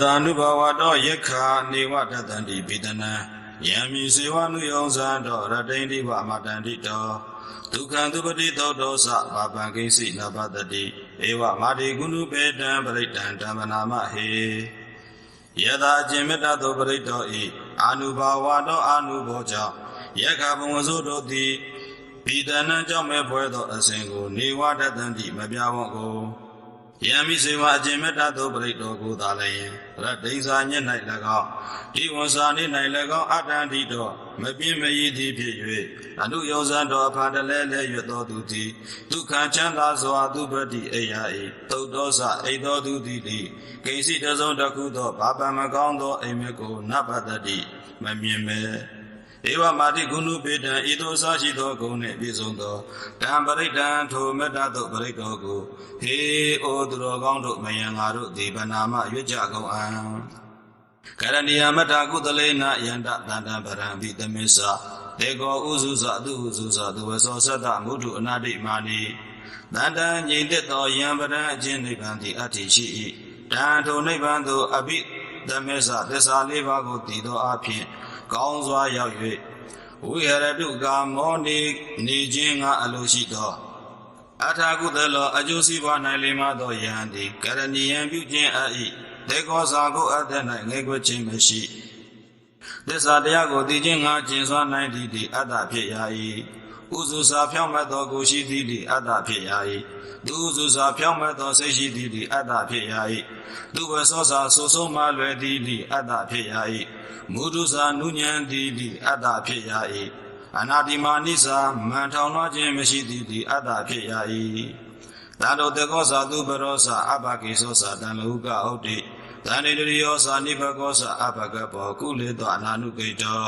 တ ानु ဘဝတောယက္ခာနေဝတတန္တိပိတနံယံမိစေဝနုယောဇံတောရတိန်တိဝမတန္တိတောဒုက္ခံသူပတိသောတောသဘာပံကိစီနပတတိဧဝမာတိကုဏုပေတံပရိတံဓမ္မနာမဟေယသာအကျင့်မေတ္တာသောပရိတောဤအာနုဘာဝတောအာနုဘောကြောင့်ယက္ခဘဝဇုတို့သည်ပိတနံကြောင့်မဲ့ဖွဲသောအစဉ်ကိုနေဝတတန္တိမပြဝံ့ကို ယံမိစေဝအကျင့်မေတ္တာသောပရိတောကိုသာလည်းယရဒိဋ္ဌာညက်၌၎င်းဒီဝန်စာနေ၌၎င်းအတ္တန္တိတော်မပြင်းမရည်သည်ဖြစ်၍အနုယောဇံတော်အဖာတလဲလဲရွတ်တော်သူသည်ဒုက္ခချမ်းသာစွာသူပတိအိယာဤသုတ်တော်စအိတော်သူသည်လေကိစီတစုံတစ်ခုသောဘာပံမကောင်းသောအိမ်မက်ကိုနပတတိမမြင်မဲ ဧဝမာတိကုဏုပေတံဤသို့ဆရှိသောဂုဏ်နှင့်ပြည့်စုံသောတံပရိဒံထိုမေတ္တာသို့ပရိတော်ကိုဟေဩသူတော်ကောင်းတို့မယံငါတို့ဒီဗနာမရွတ်ကြကုန်အံကရဏီယမတ္တာကုသလေနယန္တတန္တံပရံပိတမစ္ဆာတေကောဥစုဇသူဥစုဇသူဝသောသတ္တမုထုအနာတိမာနိတန္တံငြိမ်သက်သောယံပရံအချင်းနိဗ္ဗာန်သည်အတ္တိရှိ၏တံထိုနိဗ္ဗာန်သို့အဘိတမစ္ဆာသစ္စာလေးပါးကိုတည်သောအဖြစ် ကောင်းစွာရောက်၍ဝိဟရတုကာမောနေနေခြင်းငါအလိုရှိသောအထာကုသလောအကျိုးစီးပွား၌လိမ္မာသောယံသည်ကရဏီယံပြုခြင်းအ၏တေကောစာကိုအတ္တ၌ငဲကွခြင်းမရှိသစ္စာတရားကိုသိခြင်းငါကျင်စွာနိုင်သည်သည်အတ္တဖြစ်ရာ၏ဥစုစာဖြောင့်မတ်သောကိုရှိသည်သည်အတ္တဖြစ်ရာ၏သူဥစုစာဖြောင့်မတ်သောစိတ်ရှိသည်သည်အတ္တဖြစ်ရာ၏သူဝဆောစာဆူဆုံးမှလွယ်သည်သည်အတ္တဖြစ်ရာ၏ မုဒုစာနုညံသည်သည်အတ္တဖြစ်ရာ၏အနာတိမာနိစာမန်ထောင်လွှားခြင်းမရှိသည်သည်အတ္တဖြစ်ရာ၏သာတောတေကောစာသူပရောစာအဘကိသောစာတံလောကဟုတ်တိသန္တိတရိယောစာနိဘကောစာအဘကဘောကုလေသောအနာနုကိတော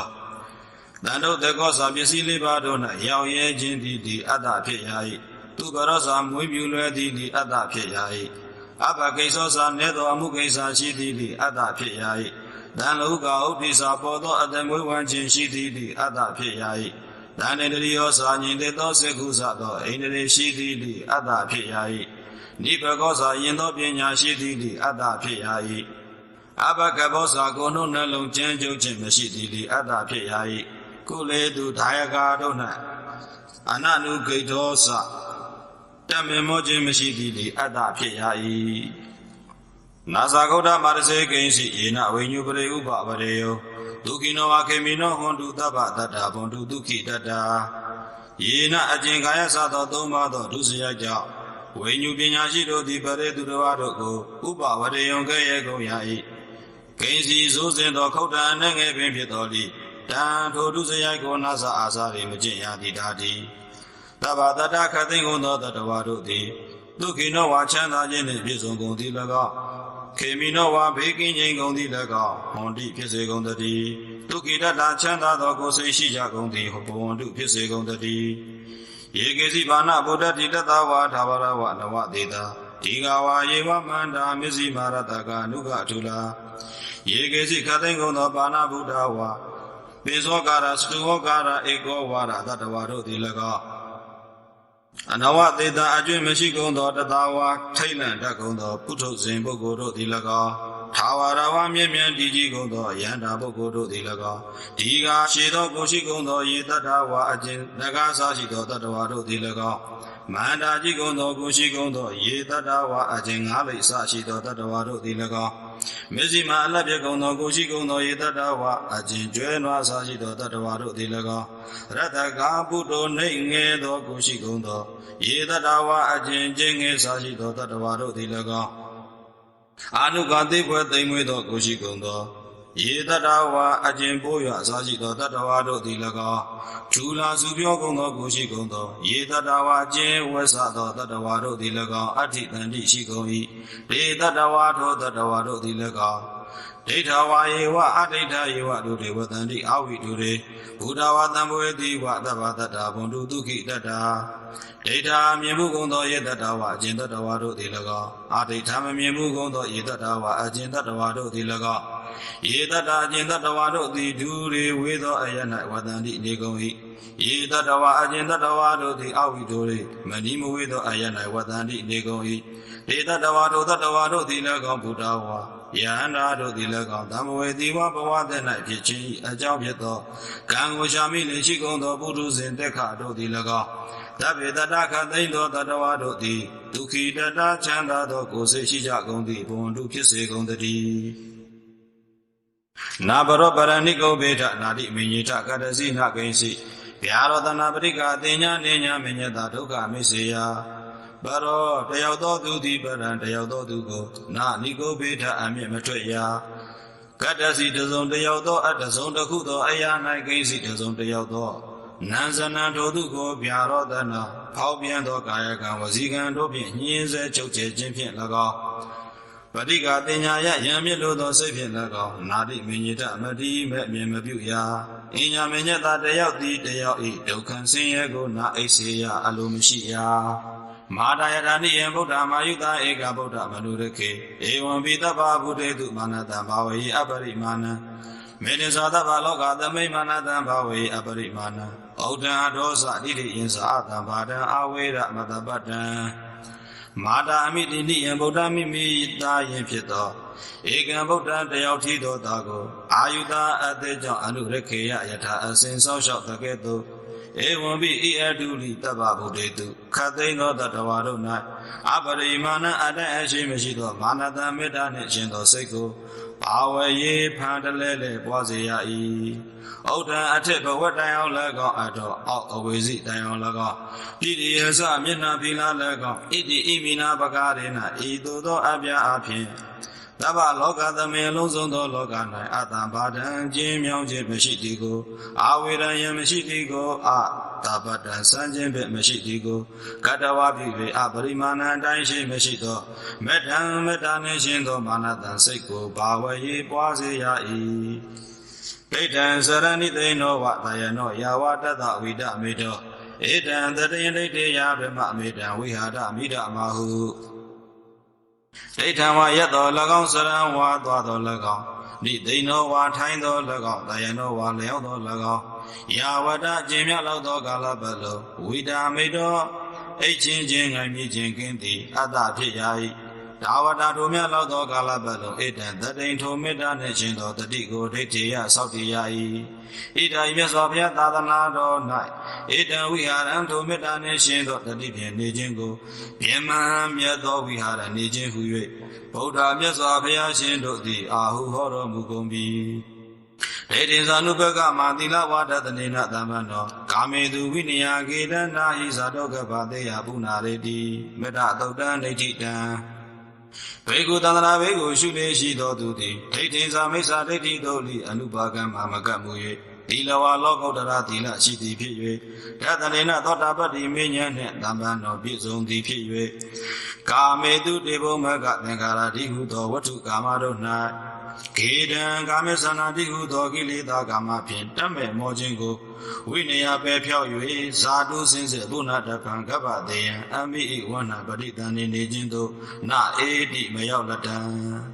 တန်တို့တေကောစာပစ္စည်းလေးပါးတို့၌ရောင်ရဲခြင်းသည်သည်အတ္တဖြစ်ရာ၏သူပရောစာမွေးမြူလွယ်သည်သည်အတ္တဖြစ်ရာ၏အဘကိသောစာနေသောအမှုကိစ္စရှိသည်သည်အတ္တဖြစ်ရာ၏ တန်လောကဥပ္ပိစာပေါ်သောအတ္တမွေးဝမ်းခြင်းရှိသည်သည်အတ္တဖြစ်ရာ၏တန်တေတရိယောစာညင်တေသောစေကုသသောအိန္ဒြေရှိသည်သည်အတ္တဖြစ်ရာ၏နိဘကောစာယင်သောပညာရှိသည်သည်အတ္တဖြစ်ရာ၏အဘကဘောစာကိုယ်နှုတ်နှလုံးကျမ်းကျုပ်ခြင်းမရှိသည်သည်အတ္တဖြစ်ရာ၏ကုလေသူဒါယကာတို့၌အနနုဂိတောစတမေမောခြင်းမရှိသည်သည်အတ္တဖြစ်ရာ၏ နာဇာဂௌဒမာရစေကိဉ္စီယေနဝိညုပရိဥပပရေယောဒုက္ခိနောဝခေမိနောဟွန်တုတပ္ပတတ္တာဘွန်တုဒုက္ခိတတ္တာယေနအကျင်ကာယသသောသုံးပါးသောဒုစရိုက်ကြောင့်ဝိညုပညာရှိတို့သည်ပရိသူတော်ဝါတို့ကိုဥပဝရေယံကဲ့ရဲ့ကုန်ရ၏ကိဉ္စီစိုးစင်သောခုတ်တံနှငယ်ပင်ဖြစ်တော်လိတံထိုဒုစရိုက်ကိုနာသအာစာရေမကျင့်ရသည်ဒါတိတဗ္ဗတတ္တခသိင်ကုန်သောတတဝါတို့သည်ဒုက္ခိနောဝါချမ်းသာခြင်းနှင့်ပြည့်စုံကုန်သည်၎င်း ခေမီနောဝါဘေးကင်းခြင်းကုန်သည်၎င်းဟွန်တိဖြစ်စေကုန်တည်းဒုက္ခိတတချမ်းသာသောကိုယ်စိတ်ရှိကြကုန်သည်ဟောဘဝန္တုဖြစ်စေကုန်တည်းယေကေစီဘာနာဗုဒ္ဓတိတတဝါသာဝရဝနဝဒေတာဒီဃဝါယေဝမန္တာမစ္စည်းမာရတကအနုကအထုလာယေကေစီခသိင်ကုန်သောဘာနာဗုဒ္ဓဝါပေဇောကာရစတုဝကာရဧကောဝါရတတဝါတို့သည်၎င်း အနဝသေတာအကျွင့်မရှိကုန်သောတသာဝါထိတ်လန့်တတ်ကုန်သောပုထုဇဉ်ပုဂ္ဂိုလ်တို့သည်၎င်းထာ ဝရဝမြင့်မြတ်တည်ကြည်ကုန်သောယန္တာပုဂ္ဂိုလ်တို့သည်၎င်းဒီကရှေသောကိုရှိကုန်သောယေတတဝါအကျဉ်နဂါစားရှိသောတတဝါတို့သည်၎င်းမန္တာကြည်ကုန်သောကိုရှိကုန်သောယေတတဝါအကျဉ်ငါးလိပ်စရှိသောတတဝါတို့သည်၎င်းမေဇိမာအလတ်ပြကုံသောကိုရှိကုံသောယေတတဝအကျင်ကျွဲနွားစားရှိသောတတဝါတို့သည်၎င်းရတကာပုတ္တောနှိမ့်ငယ်သောကိုရှိကုံသောယေတတဝအကျင်ကျင်းငယ်စားရှိသောတတဝါတို့သည်၎င်း အာနုကာတိဖွယ်သိမ့်မွေးသောကိုရှိကုံသောယေတတဝါအကျင်ပိုးရစားရှိသောတတဝါတို့သည်၎င်းဒူလာစုပြောကုန်သောကိုရှိကုန်သောယေတတဝါအကျင်ဝဆသောတတဝါတို့သည်၎င်းအဋ္ဌိတန်တိရှိကုန်၏ဒေတတဝါထိုတတဝါတို့သည်၎င်း ဒိဋ္ဌဝါယေဝအဋ္ဌိတယေဝဒုတေဝတန္တိအဝိတုရေဘုဒ္ဓဝါတံဘဝေတိဝသဗ္ဗတတ္တာဘွန်တုဒုက္ခိတတ္တာဒိဋ္ဌာမြင်မှုကုန်သောယေတတဝါအကျင်တတဝါတို့သည်၎င်းအဒိဋ္ဌာမမြင်မှုကုန်သောယေတတဝါအကျင်တတဝါတို့သည်၎င်းယေတတအကျင်တတဝါတို့သည်ဒူရေဝေသောအယ၌ဝတန္တိနေကုန်၏ယေတတဝါအကျင်တတဝါတို့သည်အဝိတုရေမဏိမဝေသောအယ၌ဝတန္တိနေကုန်၏ဒေတတဝါတို့တတဝါတို့သည်၎င်းဘုဒ္ဓဝါ ယန္တာတို့သည်၎င်းသမဝေတိဝဘဝသက်၌ဖြစ်ခြင်း၏အကြောင်းဖြစ်သောကံကိုရှာမိလင်ရှိကုန်သောပုထုဇဉ်တက်ခတို့သည်၎င်းတဗ္ဗေတတခသိမ့်သောတတဝါတို့သည်ဒုက္ခိတတချမ်းသာသောကိုယ်စိတ်ရှိကြကုန်သည့်ဘုံတို့ဖြစ်စေကုန်သတည်းနာဘရောပရဏိကုဘေထနာတိမိညိထကတ္တစီနဂိဉ္စီဗျာရောတနာပရိကာတင်ညာနေညာမညတဒုက္ခမိစေယ ဘရောတယောက်သောသူသည်ပရံတယောက်သောသူကိုနာနိကုဘေထအမြင့်မထွက်ရာကတ္တစီတစုံတယောက်သောအတ္တစုံတစ်ခုသောအရာ၌ဂိဉ္စီတစုံတယောက်သောနံဇနံထိုသူကိုဗျာရောတနာဖောက်ပြန်သောကာယကံဝစီကံတို့ဖြင့်ညှင်းဆဲချုပ်ချယ်ခြင်းဖြင့်၎င်းပဋိကာတင်ညာယယံမြစ်လိုသောစိတ်ဖြင့်၎င်းနာတိမညိတမတိမဲ့မြင်မပြုရာအညာမညက်သာတယောက်သည်တယောက်ဤဒုက္ခဆင်းရဲကိုနာအိစေယအလိုမရှိရာ မာတာယတာနိယံဗုဒ္ဓမာယုတာဧကဗုဒ္ဓမနုရခေဧဝံပိတ္တဗဗုတေတုမာနတံဘာဝေအပရိမာဏံမေတ္တာသဗ္ဗလောကသမိမာနတံဘာဝေအပရိမာဏံဩဒံအဒောသတိတိယင်္စာအတံဘာဒံအဝေရမတပတ္တံမာတာအမိတိနိယံဗုဒ္ဓမိမိသားယင်ဖြစ်သောဧကံဗုဒ္ဓတယောက်ထီသောသားကိုအာယုတာအသေးကြောင့်အနုရခေယယထာအစဉ်ဆောက်လျှောက်တကဲ့သို့ ဧဝံပိဣအတုလိတဗ္ဗဗုဒ္ဓေတုခတ်သိမ်းသောတတဝါတို့၌အပရိမာဏအတ္တအရှိမရှိသောမာနတမေတ္တာနှင့်ရှင်သောစိတ်ကိုဘာဝရေဖန်တလဲလဲပွားစေရ၏ဩဒံအထက်ဘဝတိုင်အောင်၎င်းအတော်အောက်အဝေစီတိုင်အောင်၎င်းဣတိယစမျက်နှာဖီလာ၎င်းဣတိဣမိနာပကာရေနဤသို့သောအပြာအဖြစ် တဗ္ဗလောကသမေလုံးစုံသောလောက၌အတ္တဘာဒံကျင်းမြောင်းခြင်းမရှိသည်ကိုအာဝေရယံမရှိသည်ကိုအတပတ္တံစံခြင်းပဲမရှိသည်ကိုကတဝပြု၍အပရိမာဏအတိုင်းရှိမရှိသောမေတ္တံမေတ္တာနှင့်ရှင်သောမာနတံစိတ်ကိုဘာဝရေပွားစေရ၏ဒိဋ္ဌံစရဏိသိဏောဝတယနောယာဝတတဝိဒမေတောဧတံတတယဒိဋ္ဌေယဗမမေတံဝိဟာရမိဒမဟု ဒိဋ္ဌံဝါယက်တော်၎င်းစရံဝါသွားတော်၎င်းနိသိဏောဝါထိုင်းတော်၎င်းတယနောဝါလျောက်တော်၎င်းယာဝတအကျင့်မြတ်လောက်သောကာလပတ်လုံးဝိတာမိတော်အိတ်ချင်းချင်းငိုင်မြချင်းကင်းသည်အတ္တဖြစ်ရာ၏ ဒါဝတာတို့မြတ်လောက်သောကာလပတ်လုံးဣတံတတိန်ထိုမေတ္တာနှင့်ရှင်သောတတိကိုဒိဋ္ဌိယဆောက်တည်ရ၏ဣဒာမြတ်စွာဘုရားသာသနာတော်၌ဣတံဝိဟာရံထိုမေတ္တာနှင့်ရှင်သောတတိဖြင့်နေခြင်းကိုပြင်းမှန်မြတ်သောဝိဟာရနေခြင်းဟု၍ဗုဒ္ဓမြတ်စွာဘုရားရှင်တို့သည်အာဟုဟောတော်မူကုန်ပြီဒေတိဇာနုပကမာတိလဝါဒတနေနသမ္မနောကာမေသူဝိနယကေတနာဟိဇာတောကဗတေယပုနာရေတိမေတ္တသုတ်တံဒိဋ္ဌိတံ ဘေကုသန္တနာဘေကုရှုလေရှိသောသူသည်ဒိဋ္ဌိသာမိစ္ဆာဒိဋ္ဌိတို့လိအနုပါကံမှာမကပ်မူ၍ဒီလဝါလောကုတ္တရာသီလရှိသည်ဖြစ်၍တသနေနသောတာပတ္တိမင်းညာနှင့်တမ္ပန်တော်ပြည့်စုံသည်ဖြစ်၍ကာမေတုတေဘုမကသင်္ခါရတိဟုသောဝတ္ထုကာမတို့၌ ခေတံကာမေသနာတိဟုသောကိလေသာကာမဖြင့်တတ်မဲ့မောခြင်းကိုဝိနည်းပဲဖြောက်၍ဇာတုစင်စစ်ဘုနာတပံကပ္ပတေယံအမိဣဝဏပရိတန်နေနေခြင်းသို့နအေတိမရောက်လတံ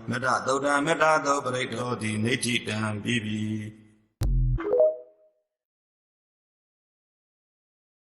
မေတ္တသုတ်တံမေတ္တာသောပရိတောတိနေတိတံပြီးပြီ